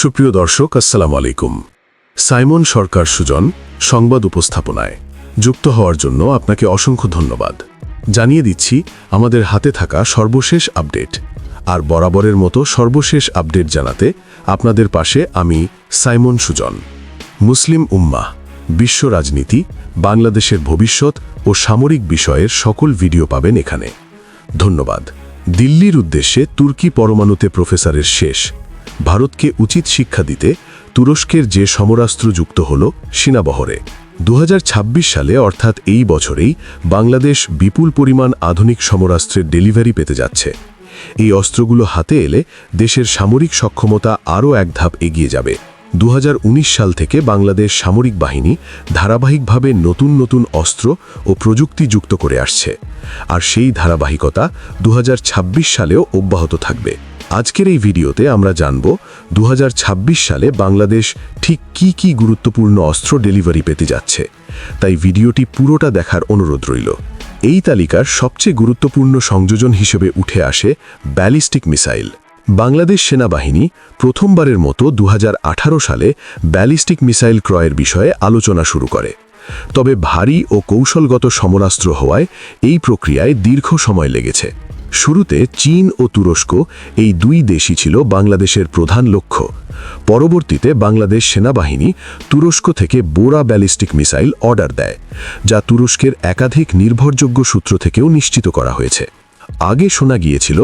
সুপ্রিয় দর্শক, আসসালামু আলাইকুম। সাইমন সরকার সুজন সংবাদ উপস্থাপনায় যুক্ত হওয়ার জন্য আপনাকে অসংখ্য ধন্যবাদ। জানিয়ে দিচ্ছি, আমাদের হাতে থাকা সর্বশেষ আপডেট। আর বরাবরের মতো সর্বশেষ আপডেট জানাতে আপনাদের পাশে আমি সাইমন সুজন। মুসলিম উম্মা বিশ্ব রাজনীতি, বাংলাদেশের ভবিষ্যৎ ও সামরিক বিষয়ের সকল ভিডিও পাবেন এখানে। ধন্যবাদ। দিল্লির উদ্দেশ্যে তুর্কি পরমাণুতে প্রফেসরের শেষ ভারতকে উচিত শিক্ষা দিতে তুরস্কের যে সমরাস্ত্র যুক্ত হল সীনাবহরে। দু সালে, অর্থাৎ এই বছরেই, বাংলাদেশ বিপুল পরিমাণ আধুনিক সমরাস্ত্রের ডেলিভারি পেতে যাচ্ছে। এই অস্ত্রগুলো হাতে এলে দেশের সামরিক সক্ষমতা আরও এক ধাপ এগিয়ে যাবে। দু হাজার উনিশ সাল থেকে বাংলাদেশ সামরিক বাহিনী ধারাবাহিকভাবে নতুন নতুন অস্ত্র ও প্রযুক্তি যুক্ত করে আসছে। আর সেই ধারাবাহিকতা দু হাজার ছাব্বিশ সালেও অব্যাহত থাকবে। আজকের এই ভিডিওতে আমরা জানব দু হাজার ছাব্বিশ সালে বাংলাদেশ ঠিক কি কি গুরুত্বপূর্ণ অস্ত্র ডেলিভারি পেতে যাচ্ছে। তাই ভিডিওটি পুরোটা দেখার অনুরোধ রইল। এই তালিকার সবচেয়ে গুরুত্বপূর্ণ সংযোজন হিসেবে উঠে আসে ব্যালিস্টিক মিসাইল। বাংলাদেশ সেনাবাহিনী প্রথমবারের মতো দুহাজার আঠারো সালে ব্যালিস্টিক মিসাইল ক্রয়ের বিষয়ে আলোচনা শুরু করে। তবে ভারী ও কৌশলগত সমরাস্ত্র হওয়ায় এই প্রক্রিয়ায় দীর্ঘ সময় লেগেছে। শুরুতে চীন ও তুরস্ক এই দুই দেশই ছিল বাংলাদেশের প্রধান লক্ষ্য। পরবর্তীতে বাংলাদেশ সেনাবাহিনী তুরস্ক থেকে বোরা ব্যালিস্টিক মিসাইল অর্ডার দেয়, যা তুরস্কের একাধিক নির্ভরযোগ্য সূত্র থেকেও নিশ্চিত করা হয়েছে। আগে শোনা গিয়েছিল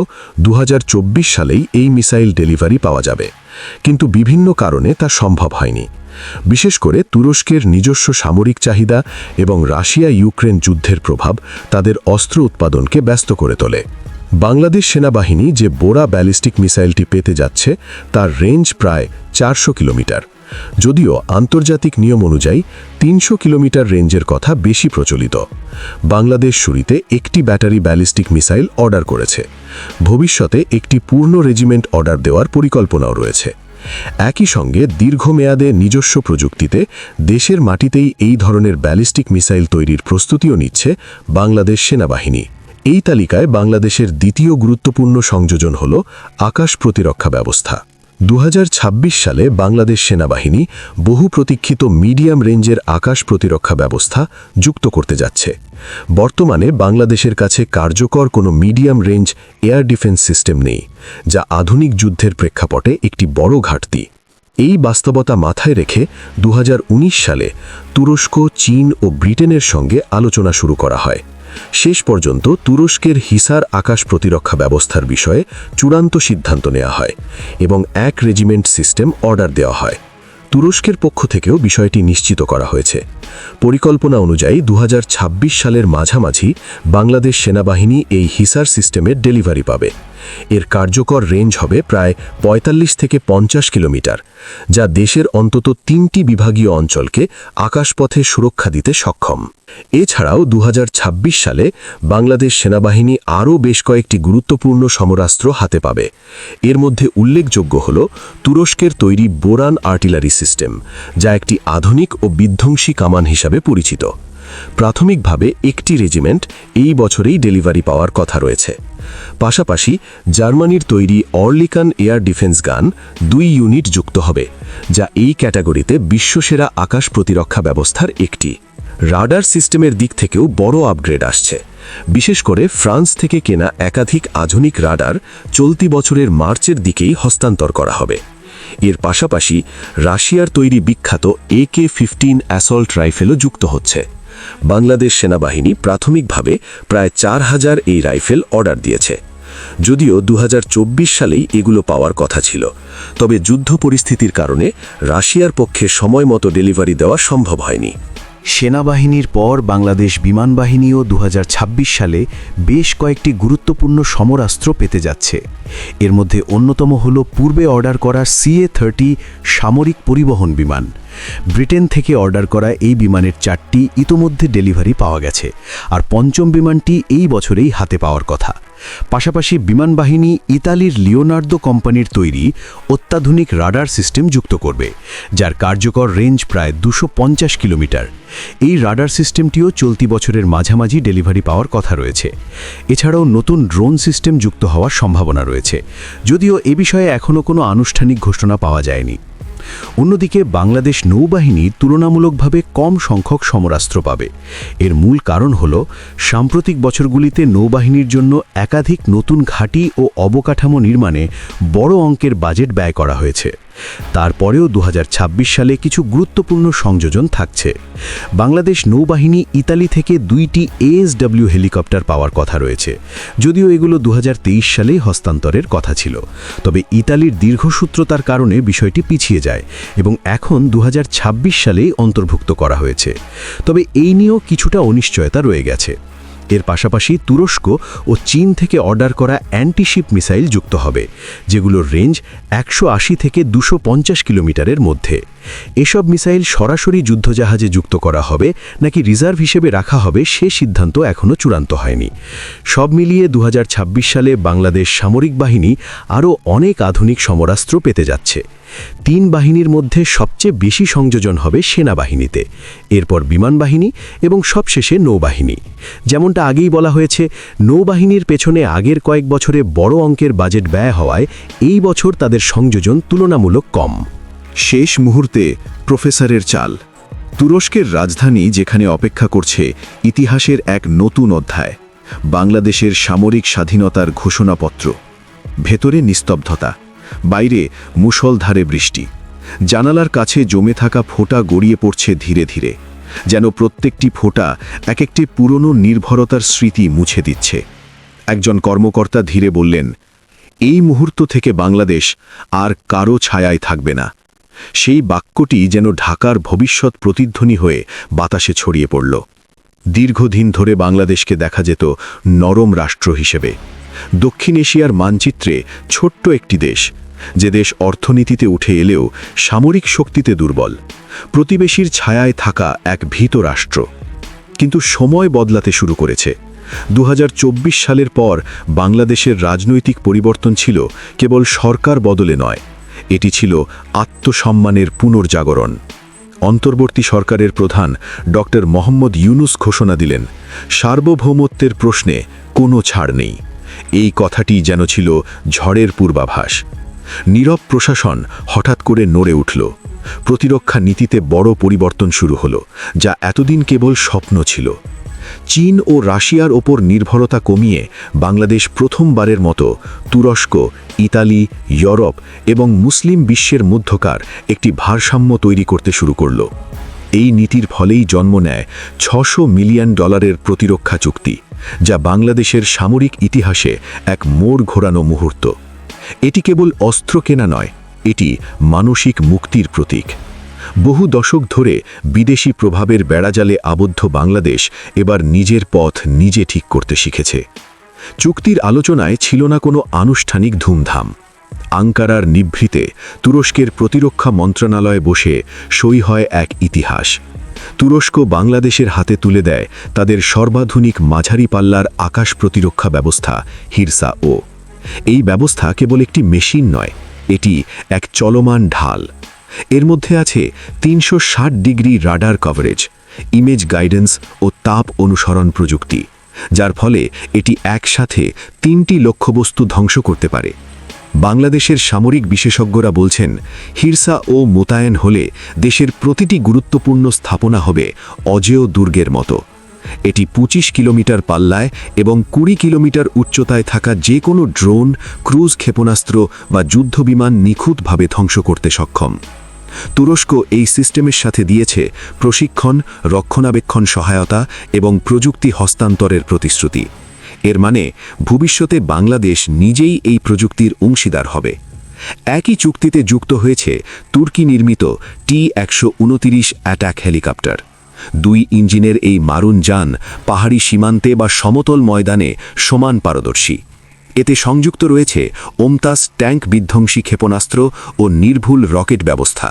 দু হাজার চব্বিশ সালেই এই মিসাইল ডেলিভারি পাওয়া যাবে, কিন্তু বিভিন্ন কারণে তা সম্ভব হয়নি। বিশেষ করে তুরস্কের নিজস্ব সামরিক চাহিদা এবং রাশিয়া ইউক্রেন যুদ্ধের প্রভাব তাদের অস্ত্র উৎপাদনকে ব্যস্ত করে তোলে। বাংলাদেশ সেনাবাহিনী যে বোরা ব্যালিস্টিক মিসাইলটি পেতে যাচ্ছে, তার রেঞ্জ প্রায় চারশো কিলোমিটার। যদিও আন্তর্জাতিক নিয়ম অনুযায়ী তিনশো কিলোমিটার রেঞ্জের কথা বেশি প্রচলিত। বাংলাদেশ শুরুতে একটি ব্যাটারি ব্যালিস্টিক মিসাইল অর্ডার করেছে। ভবিষ্যতে একটি পূর্ণ রেজিমেন্ট অর্ডার দেওয়ার পরিকল্পনাও রয়েছে। একই সঙ্গে দীর্ঘমেয়াদে নিজস্ব প্রযুক্তিতে দেশের মাটিতেই এই ধরনের ব্যালিস্টিক মিসাইল তৈরির প্রস্তুতিও নিচ্ছে বাংলাদেশ সেনাবাহিনী। এই তালিকায় বাংলাদেশের দ্বিতীয় গুরুত্বপূর্ণ সংযোজন হল আকাশ প্রতিরক্ষা ব্যবস্থা। দু হাজার ছাব্বিশ সালে বাংলাদেশ সেনাবাহিনী বহু প্রতীক্ষিত মিডিয়াম রেঞ্জের আকাশ প্রতিরক্ষা ব্যবস্থা যুক্ত করতে যাচ্ছে। বর্তমানে বাংলাদেশের কাছে কার্যকর কোনো medium range air defence system নেই, যা আধুনিক যুদ্ধের প্রেক্ষাপটে একটি বড় ঘাটতি। এই বাস্তবতা মাথায় রেখে দু হাজার উনিশ সালে তুরস্ক, চীন ও ব্রিটেনের সঙ্গে আলোচনা শুরু করা হয়। শেষ পর্যন্ত তুরস্কের হিসার আকাশ প্রতিরক্ষা ব্যবস্থার বিষয়ে চূড়ান্ত সিদ্ধান্ত নেওয়া হয় এবং এক রেজিমেন্ট সিস্টেম অর্ডার দেওয়া হয়। তুরস্কের পক্ষ থেকেও বিষয়টি নিশ্চিত করা হয়েছে। পরিকল্পনা অনুযায়ী দু হাজার ছাব্বিশ সালের মাঝামাঝি বাংলাদেশ সেনাবাহিনী এই হিসার সিস্টেমের ডেলিভারি পাবে। এর কার্যকর রেঞ্জ হবে প্রায় ৪৫ থেকে পঞ্চাশ কিলোমিটার, যা দেশের অন্তত তিনটি বিভাগীয় অঞ্চলকে আকাশপথে সুরক্ষা দিতে সক্ষম। এছাড়াও দু হাজার ছাব্বিশ সালে বাংলাদেশ সেনাবাহিনী আরও বেশ কয়েকটি গুরুত্বপূর্ণ সমরাস্ত্র হাতে পাবে। এর মধ্যে উল্লেখযোগ্য হল তুরস্কের তৈরি বোরান আর্টিলারি সিস্টেম, যা একটি আধুনিক ও বিধ্বংসী কামান হিসাবে পরিচিত। প্রাথমিকভাবে একটি রেজিমেন্ট এই বছরেই ডেলিভারি পাওয়ার কথা রয়েছে। পাশাপাশি জার্মানির তৈরি অর্লিকান এয়ার ডিফেন্স গান দুই ইউনিট যুক্ত হবে, যা এই ক্যাটাগরিতে বিশ্বসেরা আকাশ প্রতিরক্ষা ব্যবস্থার একটি। রাডার সিস্টেমের দিক থেকেও বড় আপগ্রেড আসছে। বিশেষ করে ফ্রান্স থেকে কেনা একাধিক আধুনিক রাডার চলতি বছরের মার্চের দিকেই হস্তান্তর করা হবে। এর পাশাপাশি রাশিয়ার তৈরি বিখ্যাত এ কে ফিফটিন অ্যাসল্ট রাইফেলও যুক্ত হচ্ছে। বাংলাদেশ সেনাবাহিনী প্রাথমিকভাবে প্রায় চার হাজার এই রাইফেল অর্ডার দিয়েছে। যদিও দু হাজার চব্বিশ সালেই এগুলো পাওয়ার কথা ছিল। তবে যুদ্ধ পরিস্থিতির কারণে রাশিয়ার পক্ষে সময় মতো ডেলিভারি দেওয়া সম্ভব হয়নি। সেনাবাহিনীর পর বাংলাদেশ বিমান বাহিনীও দু হাজার ছাব্বিশ সালে বেশ কয়েকটি গুরুত্বপূর্ণ সমরাস্ত্র পেতে যাচ্ছে। এর মধ্যে অন্যতম হল পূর্বে অর্ডার করা সিএ থার্টি সামরিক পরিবহন বিমান। ব্রিটেন থেকে অর্ডার করা এই বিমানের চারটি ইতোমধ্যে ডেলিভারি পাওয়া গেছে। আর পঞ্চম বিমানটি এই বছরেই হাতে পাওয়ার কথা। পাশাপাশি বিমান বাহিনী ইতালির লিওনার্দো কোম্পানির তৈরি অত্যাধুনিক রাডার সিস্টেম যুক্ত করবে, যার কার্যকর রেঞ্জ প্রায় দুশো কিলোমিটার। এই রাডার সিস্টেমটিও চলতি বছরের মাঝামাঝি ডেলিভারি পাওয়ার কথা রয়েছে। এছাড়াও নতুন ড্রোন সিস্টেম যুক্ত হওয়ার সম্ভাবনা রয়েছে, যদিও এ বিষয়ে এখনও কোনো আনুষ্ঠানিক ঘোষণা পাওয়া যায়নি। অন্যদিকে বাংলাদেশ নৌবাহিনী তুলনামূলকভাবে কম সংখ্যক সমরাস্ত্র পাবে। এর মূল কারণ হল, সাম্প্রতিক বছরগুলিতে নৌবাহিনীর জন্য একাধিক নতুন ঘাঁটি ও অবকাঠামো নির্মাণে বড় অঙ্কের বাজেট ব্যয় করা হয়েছে। তারপরেও দু হাজার ছাব্বিশ সালে কিছু গুরুত্বপূর্ণ সংযোজন থাকছে। বাংলাদেশ নৌবাহিনী ইতালি থেকে দুইটি এএসডব্লিউ হেলিকপ্টার পাওয়ার কথা রয়েছে। যদিও এগুলো দুহাজার তেইশ সালেই হস্তান্তরের কথা ছিল। তবে ইতালির দীর্ঘসূত্রতার কারণে বিষয়টি পিছিয়ে যায় এবং এখন দু হাজার ছাব্বিশ সালেই অন্তর্ভুক্ত করা হয়েছে। তবে এই নিয়েও কিছুটা অনিশ্চয়তা রয়ে গেছে। এর পাশাপাশি তুরস্ক ও চীন থেকে অর্ডার করা অ্যান্টিশিপ মিসাইল যুক্ত হবে, যেগুলোর রেঞ্জ একশো আশি থেকে দুশো কিলোমিটারের মধ্যে। এসব মিসাইল সরাসরি যুদ্ধজাহাজে যুক্ত করা হবে, নাকি রিজার্ভ হিসেবে রাখা হবে সে সিদ্ধান্ত এখনও চূড়ান্ত হয়নি। সব মিলিয়ে দুহাজার ছাব্বিশ সালে বাংলাদেশ সামরিক বাহিনী আরও অনেক আধুনিক সমরাস্ত্র পেতে যাচ্ছে। তিন বাহিনীর মধ্যে সবচেয়ে বেশি সংযোজন হবে সেনাবাহিনীতে। এরপর বিমান বাহিনী এবং সবশেষে নৌবাহিনী। যেমনটা আগেই বলা হয়েছে, নৌবাহিনীর পেছনে আগের কয়েক বছরে বড় অঙ্কের বাজেট ব্যয় হওয়ায় এই বছর তাদের সংযোজন তুলনামূলক কম। শেষ মুহূর্তে প্রফেসরের চাল। তুরস্কের রাজধানী যেখানে অপেক্ষা করছে ইতিহাসের এক নতুন অধ্যায়, বাংলাদেশের সামরিক স্বাধীনতার ঘোষণাপত্র। ভেতরে নিস্তব্ধতা, বাইরে মুষলধারে বৃষ্টি। জানালার কাছে জমে থাকা ফোঁটা গড়িয়ে পড়ছে ধীরে ধীরে, যেন প্রত্যেকটি ফোঁটা এক একটি পুরনো নির্ভরতার স্মৃতি মুছে দিচ্ছে। একজন কর্মকর্তা ধীরে বললেন, এই মুহূর্ত থেকে বাংলাদেশ আর কারও ছায়ায় থাকবে না। সেই বাক্যটি যেন ঢাকার ভবিষ্যৎ প্রতিধ্বনি হয়ে বাতাসে ছড়িয়ে পড়ল। দীর্ঘদিন ধরে বাংলাদেশকে দেখা যেত নরম রাষ্ট্র হিসেবে। দক্ষিণ এশিয়ার মানচিত্রে ছোট্ট একটি দেশ, যে দেশ অর্থনীতিতে উঠে এলেও সামরিক শক্তিতে দুর্বল। প্রতিবেশীর ছায়ায় থাকা এক ভীত রাষ্ট্র। কিন্তু সময় বদলাতে শুরু করেছে। দু হাজার চব্বিশ সালের পর বাংলাদেশের রাজনৈতিক পরিবর্তন ছিল কেবল সরকার বদলে নয় এটি ছিল আত্মসম্মানের পুনর্জাগরণ। অন্তর্বর্তী সরকারের প্রধান ডক্টর মোহাম্মদ ইউনুস ঘোষণা দিলেন, সার্বভৌমত্বের প্রশ্নে কোনো ছাড় নেই। এই কথাটি যেন ছিল ঝড়ের পূর্বাভাস। নীরব প্রশাসন হঠাৎ করে নড়ে উঠল। প্রতিরক্ষা নীতিতে বড় পরিবর্তন শুরু হলো, যা এতদিন কেবল স্বপ্ন ছিল। চীন ও রাশিয়ার ওপর নির্ভরতা কমিয়ে বাংলাদেশ প্রথমবারের মতো তুরস্ক, ইতালি, ইউরোপ এবং মুসলিম বিশ্বের মধ্যকার একটি ভারসাম্য তৈরি করতে শুরু করল। এই নীতির ফলেই জন্ম নেয় ছশো মিলিয়ন ডলারের প্রতিরক্ষা চুক্তি, যা বাংলাদেশের সামরিক ইতিহাসে এক মোড় ঘোরানো মুহূর্ত। এটি কেবল অস্ত্র কেনা নয়, এটি মানসিক মুক্তির প্রতীক। বহু দশক ধরে বিদেশি প্রভাবের বেড়াজালে আবদ্ধ বাংলাদেশ এবার নিজের পথ নিজে ঠিক করতে শিখেছে। চুক্তির আলোচনায় ছিল না কোনো আনুষ্ঠানিক ধুমধাম। আঙ্কারার নিভৃতে তুরস্কের প্রতিরক্ষা মন্ত্রণালয়ে বসে সই হয় এক ইতিহাস। তুরস্ক বাংলাদেশের হাতে তুলে দেয় তাদের সর্বাধুনিক মাঝারি পাল্লার আকাশ প্রতিরক্ষা ব্যবস্থা, হিরসা ও। এই ব্যবস্থা কেবল একটি মেশিন নয়, এটি এক চলমান ঢাল। এর মধ্যে আছে তিনশো ষাট degree radar coverage image guidance ও তাপ অনুসরণ প্রযুক্তি, যার ফলে এটি একসাথে তিনটি লক্ষ্যবস্তু ধ্বংস করতে পারে। বাংলাদেশের সামরিক বিশেষজ্ঞরা বলছেন, হিরসা ও মোতায়েন হলে দেশের প্রতিটি গুরুত্বপূর্ণ স্থাপনা হবে অজেয় দুর্গের মতো। এটি ২৫ কিলোমিটার পাল্লায় এবং কুড়ি কিলোমিটার উচ্চতায় থাকা যে কোনো ড্রোন, ক্রুজ ক্ষেপণাস্ত্র বা যুদ্ধবিমান নিখুঁতভাবে ধ্বংস করতে সক্ষম। তুরস্ক এই সিস্টেমের সাথে দিয়েছে প্রশিক্ষণ, রক্ষণাবেক্ষণ সহায়তা এবং প্রযুক্তি হস্তান্তরের প্রতিশ্রুতি। এর মানে ভবিষ্যতে বাংলাদেশ নিজেই এই প্রযুক্তির অংশীদার হবে। একই চুক্তিতে যুক্ত হয়েছে তুর্কি নির্মিত টি একশো অ্যাটাক হেলিকপ্টার। দুই ইঞ্জিনের এই মারুন যান পাহাড়ি সীমান্তে বা সমতল ময়দানে সমান পারদর্শী। এতে সংযুক্ত রয়েছে ওমতাস ট্যাঙ্ক বিধ্বংসী ক্ষেপণাস্ত্র ও নির্ভুল রকেট ব্যবস্থা।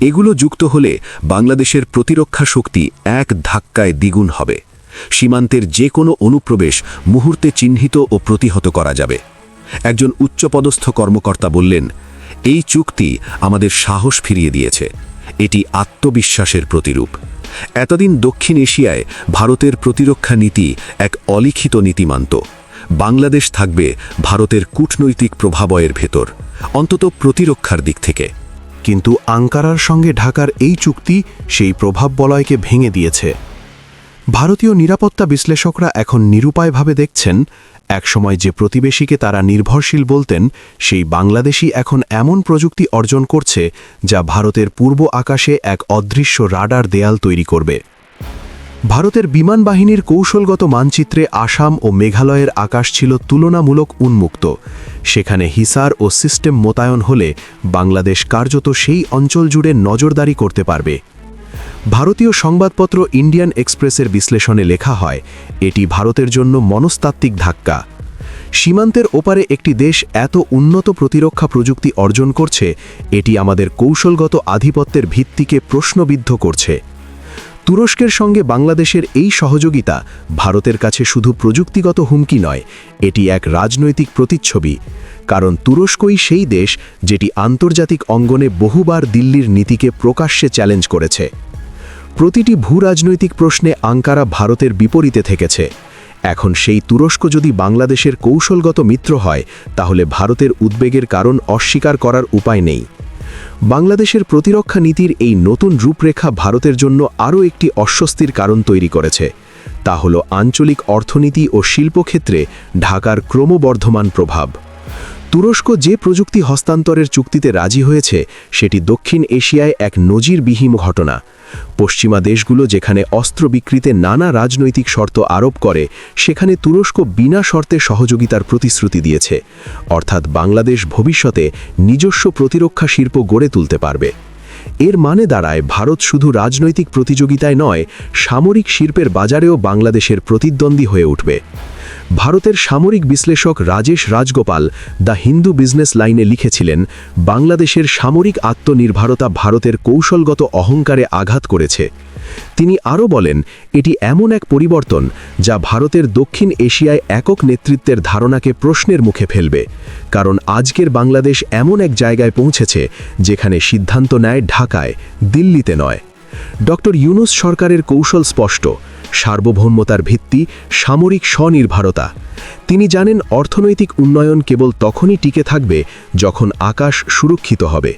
এগুলো যুক্ত হলে বাংলাদেশের প্রতিরক্ষা শক্তি এক ধাক্কায় দ্বিগুণ হবে। সীমান্তের যে কোনো অনুপ্রবেশ মুহূর্তে চিহ্নিত ও প্রতিহত করা যাবে। একজন উচ্চপদস্থ কর্মকর্তা বললেন, এই চুক্তি আমাদের সাহস ফিরিয়ে দিয়েছে। এটি আত্মবিশ্বাসের প্রতিরূপ। এতদিন দক্ষিণ এশিয়ায় ভারতের প্রতিরক্ষা নীতি এক অলিখিত নীতি মানত বাংলাদেশ থাকবে ভারতের কূটনৈতিক প্রভাবয়ের ভেতর, অন্তত প্রতিরক্ষার দিক থেকে। কিন্তু আঙ্কারার সঙ্গে ঢাকার এই চুক্তি সেই প্রভাব বলয়কে ভেঙে দিয়েছে। ভারতীয় নিরাপত্তা বিশ্লেষকরা এখন নিরুপায়ভাবে দেখছেন, একসময় যে প্রতিবেশীকে তারা নির্ভরশীল বলতেন, সেই বাংলাদেশি এখন এমন প্রযুক্তি অর্জন করছে যা ভারতের পূর্ব আকাশে এক অদৃশ্য রাডার দেয়াল তৈরি করবে। ভারতের বিমান বাহিনীর কৌশলগত মানচিত্রে আসাম ও মেঘালয়ের আকাশ ছিল তুলনামূলক উন্মুক্ত। সেখানে হিসার ও সিস্টেম মোতায়েন হলে বাংলাদেশ কার্যত সেই অঞ্চল জুড়ে নজরদারি করতে পারবে। ভারতীয় সংবাদপত্র ইন্ডিয়ান এক্সপ্রেসের বিশ্লেষণে লেখা হয়, এটি ভারতের জন্য মনস্তাত্ত্বিক ধাক্কা। সীমান্তের ওপারে একটি দেশ এত উন্নত প্রতিরক্ষা প্রযুক্তি অর্জন করছে, এটি আমাদের কৌশলগত আধিপত্যের ভিত্তিকে প্রশ্নবিদ্ধ করছে। তুরস্কের সঙ্গে বাংলাদেশের এই সহযোগিতা ভারতের কাছে শুধু প্রযুক্তিগত হুমকি নয়, এটি এক রাজনৈতিক প্রতিচ্ছবি। কারণ তুরস্কই সেই দেশ যেটি আন্তর্জাতিক অঙ্গনে বহুবার দিল্লির নীতিকে প্রকাশ্যে চ্যালেঞ্জ করেছে। প্রতিটি ভূরাজনৈতিক প্রশ্নে আঙ্কারা ভারতের বিপরীতে থেকেছে। এখন সেই তুরস্ক যদি বাংলাদেশের কৌশলগত মিত্র হয়, তাহলে ভারতের উদ্বেগের কারণ অস্বীকার করার উপায় নেই। বাংলাদেশের প্রতিরক্ষা নীতির এই নতুন রূপরেখা ভারতের জন্য আরও একটি অস্বস্তির কারণ তৈরি করেছে। তা হল আঞ্চলিক অর্থনীতি ও শিল্পক্ষেত্রে ঢাকার ক্রমবর্ধমান প্রভাব। তুরস্ক যে প্রযুক্তি হস্তান্তরের চুক্তিতে রাজি হয়েছে, সেটি দক্ষিণ এশিয়ায় এক নজিরবিহীন ঘটনা। পশ্চিমা দেশগুলো যেখানে অস্ত্র বিক্রিতে নানা রাজনৈতিক শর্ত আরোপ করে, সেখানে তুরস্ক বিনা শর্তে সহযোগিতার প্রতিশ্রুতি দিয়েছে। অর্থাৎ বাংলাদেশ ভবিষ্যতে নিজস্ব প্রতিরক্ষা শিল্প গড়ে তুলতে পারবে। এর মানে দাঁড়ায়, ভারত শুধু রাজনৈতিক প্রতিযোগিতায় নয়, সামরিক শিল্পের বাজারেও বাংলাদেশের প্রতিদ্বন্দ্বী হয়ে উঠবে। ভারতের সামরিক বিশ্লেষক রাজেশ রাজগোপাল দ্য হিন্দু বিজনেস লাইনে লিখেছিলেন, বাংলাদেশের সামরিক আত্মনির্ভরতা ভারতের কৌশলগত অহংকারে আঘাত করেছে। তিনি আরও বলেন, এটি এমন এক পরিবর্তন যা ভারতের দক্ষিণ এশিয়ায় একক নেতৃত্বের ধারণাকে প্রশ্নের মুখে ফেলবে। কারণ আজকের বাংলাদেশ এমন এক জায়গায় পৌঁছেছে যেখানে সিদ্ধান্ত নেয় ঢাকায়, দিল্লিতে নয়। ডক্টর ইউনুস সরকারের কৌশল স্পষ্ট সার্বভৌমতার ভিত্তি সামরিক স্বনির্ভরতা। তিনি জানেন অর্থনৈতিক উন্নয়ন কেবল তখনই টিকে থাকবে যখন আকাশ সুরক্ষিত হবে।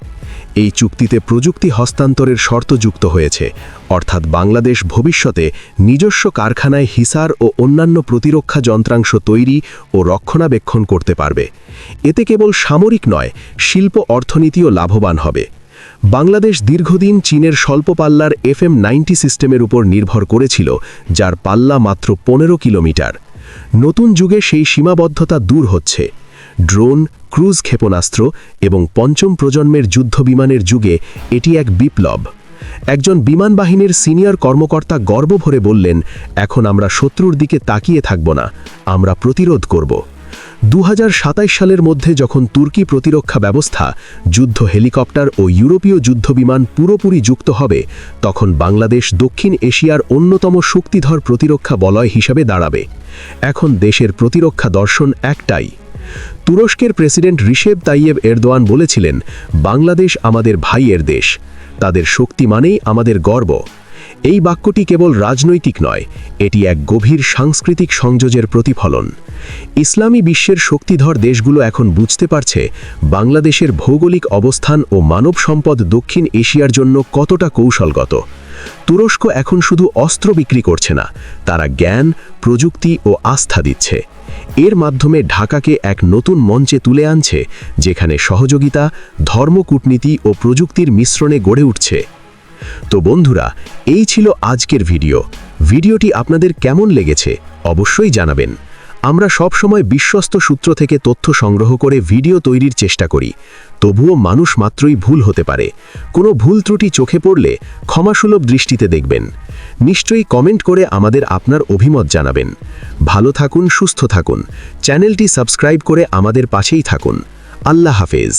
এই চুক্তিতে প্রযুক্তি হস্তান্তরের শর্ত যুক্ত হয়েছে, অর্থাৎ বাংলাদেশ ভবিষ্যতে নিজস্ব কারখানায় হিসার ও অন্যান্য প্রতিরক্ষা যন্ত্রাংশ তৈরি ও রক্ষণাবেক্ষণ করতে পারবে। এতে কেবল সামরিক নয়, শিল্প অর্থনীতিও লাভবান হবে। বাংলাদেশ দীর্ঘদিন চীনের স্বল্প পাল্লার এফএম নাইনটি সিস্টেমের উপর নির্ভর করেছিল, যার পাল্লা মাত্র পনেরো কিলোমিটার। নতুন যুগে সেই সীমাবদ্ধতা দূর হচ্ছে। ড্রোন, ক্রুজ ক্ষেপণাস্ত্র এবং পঞ্চম প্রজন্মের যুদ্ধবিমানের যুগে এটি এক বিপ্লব। একজন বিমান বাহিনীর সিনিয়র কর্মকর্তা গর্ব ভরে বললেন, এখন আমরা শত্রুর দিকে তাকিয়ে থাকব না, আমরা প্রতিরোধ করব। দুহাজার সাতাশ সালের মধ্যে যখন তুর্কি প্রতিরক্ষা ব্যবস্থা, যুদ্ধ হেলিকপ্টার ও ইউরোপীয় যুদ্ধবিমান পুরোপুরি যুক্ত হবে, তখন বাংলাদেশ দক্ষিণ এশিয়ার অন্যতম শক্তিধর প্রতিরক্ষা বলয় হিসেবে দাঁড়াবে। এখন দেশের প্রতিরক্ষা দর্শন একটাই। তুরস্কের প্রেসিডেন্ট রিশেব তাইয়েব এরদোয়ান বলেছিলেন, বাংলাদেশ আমাদের ভাইয়ের দেশ। তাদের শক্তি মানেই আমাদের গর্ব। এই বাক্যটি কেবল রাজনৈতিক নয়, এটি এক গভীর সাংস্কৃতিক সংযোজের প্রতিফলন। ইসলামী বিশ্বের শক্তিধর দেশগুলো এখন বুঝতে পারছে বাংলাদেশের ভৌগোলিক অবস্থান ও মানব সম্পদ দক্ষিণ এশিয়ার জন্য কতটা কৌশলগত। তুরস্ক এখন শুধু অস্ত্র বিক্রি করছে না, তারা জ্ঞান, প্রযুক্তি ও আস্থা দিচ্ছে। এর মাধ্যমে ঢাকাকে এক নতুন মঞ্চে তুলে আনছে, যেখানে সহযোগিতা, ধর্মকূটনীতি ও প্রযুক্তির মিশ্রণে গড়ে উঠছে। তো বন্ধুরা, এই ছিল আজকের ভিডিও। ভিডিওটি আপনাদের কেমন লেগেছে অবশ্যই জানাবেন। আমরা সবসময় বিশ্বস্ত সূত্র থেকে তথ্য সংগ্রহ করে ভিডিও তৈরির চেষ্টা করি। তবুও মানুষ মাত্রই ভুল হতে পারে। কোনো ভুল ত্রুটি চোখে পড়লে ক্ষমাসুলভ দৃষ্টিতে দেখবেন। নিশ্চয়ই কমেন্ট করে আমাদের আপনার অভিমত জানাবেন। ভালো থাকুন, সুস্থ থাকুন। চ্যানেলটি সাবস্ক্রাইব করে আমাদের পাশেই থাকুন। আল্লাহ হাফেজ।